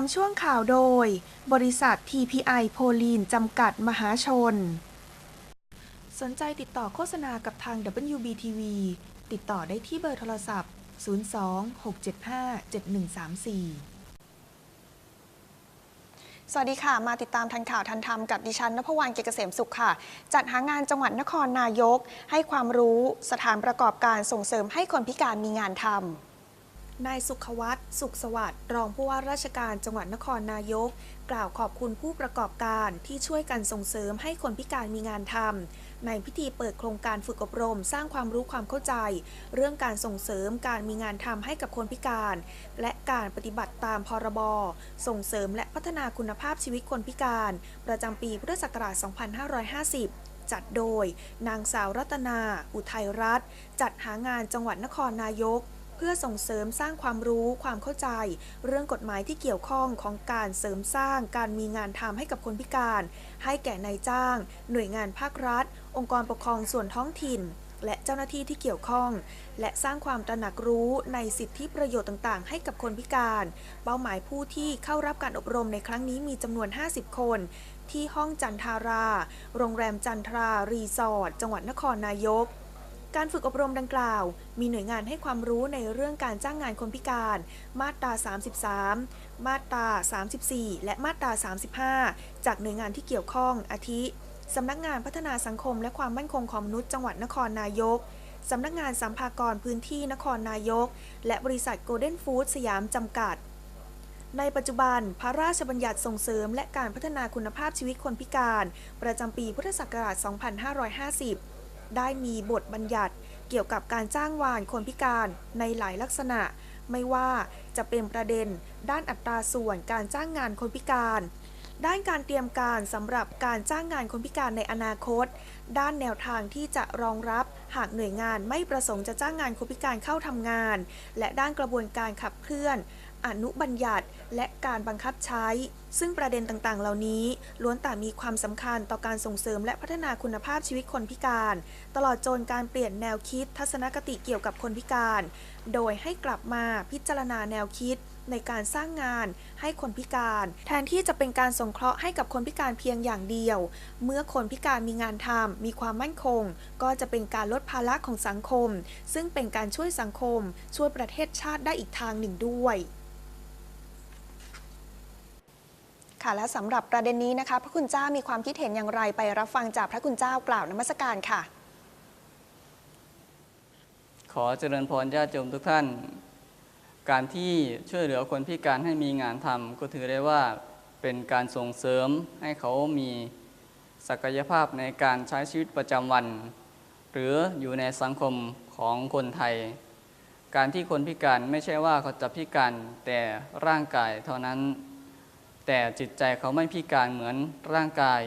มช่วงข่าวโดย บริษัท TPI โพลีนจำกัดมหาชน สนใจติดต่อโฆษณากับทาง WBTV ติดต่อได้ที่เบอร์โทรศัพท์ 02-675-7134สวัสดีค่ะ มาติดตามทันข่าวทันธรรมกับดิฉันนภวรรณเกษเกษมสุขค่ะ จัดหางานจังหวัดนครนายก ให้ความรู้สถานประกอบการส่งเสริมให้คนพิการมีงานทำ นายสุขวัตรสุขสวัสดิ์รองผู้ว่าราชการจังหวัดนครนายก กล่าวขอบคุณผู้ประกอบการที่ช่วยกันส่งเสริมให้คนพิการมีงานทำในพิธีเปิดโครงการฝึกอบรม สร้างความรู้ความเข้าใจ เรื่องการส่งเสริมการมีงานทำให้กับคนพิการ และการปฏิบัติตามพรบส่งเสริมและพัฒนาคุณภาพชีวิตคนพิการ ประจำปีพุทธศักราช 2550จัดโดย นางสาวรัตนา อุทัยรัตน์จัดหางานจังหวัดนครนายก เพื่อส่งเสริมสร้างความรู้ความเข้าใจ เรื่องกฎหมายที่เกี่ยวข้องของการเสริมสร้างการมีงานทำให้กับคนพิการ ให้แก่นายจ้าง หน่วยงานภาครัฐ องค์กรปกครองส่วนท้องถิ่น และเจ้าหน้าที่ที่เกี่ยวข้อง และสร้างความตระหนักรู้ในสิทธิประโยชน์ต่างๆ ให้กับคนพิการ เป้าหมายผู้ที่เข้ารับการอบรมในครั้งนี้มีจำนวน 50 คนที่ห้องจันทารา โรงแรมจันทรา รีสอร์ท จังหวัดนครนายก การฝึกอบรมดังกล่าว มีหน่วยงานให้ความรู้ในเรื่องการจ้างงานคนพิการ มาตรา 33 มาตรา 34 และมาตรา 35 จากหน่วยงานที่เกี่ยวข้อง อาทิ สำนักงานพัฒนาสังคมและความมั่นคงของมนุษย์จังหวัดนครนายก สำนักงานสัมภากรพื้นที่นครนายก และบริษัทโกลเด้นฟู้ดสยามจำกัดในปัจจุบัน พระราชบัญญัติส่งเสริม และการพัฒนาคุณภาพชีวิตคนพิการ ประจำปีพุทธศักราช 2550 ได้มีบทบัญญัติ เกี่ยวกับการจ้างวานคนพิการในหลายลักษณะ ไม่ว่าจะเป็นประเด็น ด้านอัตราส่วนการจ้างงานคนพิการ ด้านการเตรียมการสำหรับการจ้างงานคนพิการในอนาคต ด้านแนวทางที่จะรองรับหากหน่วยงานไม่ประสงค์จะจ้างงานคนพิการเข้าทำงาน และด้านกระบวนการขับเคลื่อน อนุบัญญัติ และการบังคับใช้ ซึ่งประเด็นต่างๆ เหล่านี้ ล้วนแต่มีความสำคัญต่อการส่งเสริมและพัฒนาคุณภาพชีวิตคนพิการ ตลอดจนการเปลี่ยนแนวคิดทัศนคติเกี่ยวกับคนพิการ โดยให้กลับมาพิจารณาแนวคิดในการสร้างงานให้คนพิการ แทนที่จะเป็นการสงเคราะห์ให้กับคนพิการเพียงอย่างเดียว เมื่อคนพิการมีงานทำมีความมั่นคง ก็จะเป็นการลดภาระของสังคม ซึ่งเป็นการช่วยสังคม ช่วยประเทศชาติได้อีกทางหนึ่งด้วย ค่ะ และสำหรับประเด็นนี้นะคะ พระคุณเจ้ามีความคิดเห็นอย่างไรไปรับฟังจากพระคุณเจ้ากล่าวนมัสการค่ะ ขอเจริญพรญาติโยมทุกท่าน การที่ช่วยเหลือคนพิการให้มีงานทำก็ถือได้ว่าเป็นการส่งเสริมให้เขามีศักยภาพในการใช้ชีวิตประจำวัน หรืออยู่ในสังคมของคนไทยการที่คนพิการไม่ใช่ว่าเขาจะพิการแต่ร่างกายเท่านั้น แต่จิตใจเขาไม่พิการเหมือนร่างกาย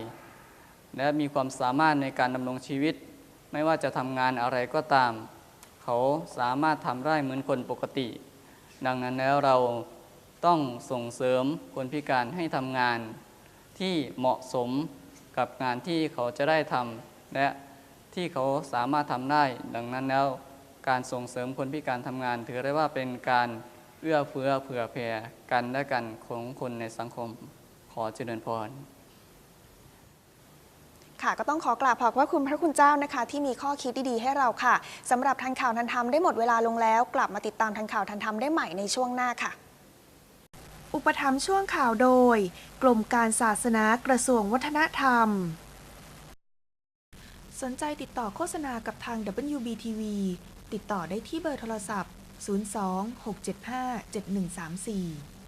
และมีความสามารถในการดำรงชีวิต ไม่ว่าจะทำงานอะไรก็ตาม เขาสามารถทำได้เหมือนคนปกติ ดังนั้นแล้วเราต้องส่งเสริมคนพิการให้ทำงานที่เหมาะสมกับงานที่เขาจะได้ทำและที่เขาสามารถทำได้ ดังนั้นแล้วการส่งเสริมคนพิการทำงาน ถือได้ว่าเป็นการ เอื้อเฟื้อเผื่อแผ่กันและกันของคนในสังคมขอเจริญพรค่ะก็ต้องขอกราบขอบพระคุณพระคุณเจ้านะคะ ที่มีข้อคิดดีๆให้เราค่ะสำหรับทันข่าวทันธรรมได้หมดเวลาลงแล้ว กลับมาติดตามทันข่าวทันธรรมได้ใหม่ในช่วงหน้าค่ะ อุปถัมภ์ช่วงข่าวโดย กรมการศาสนากระทรวงวัฒนธรรม สนใจติดต่อโฆษณากับทาง WBTV ติดต่อได้ที่เบอร์โทรศัพท์ 02 675 7134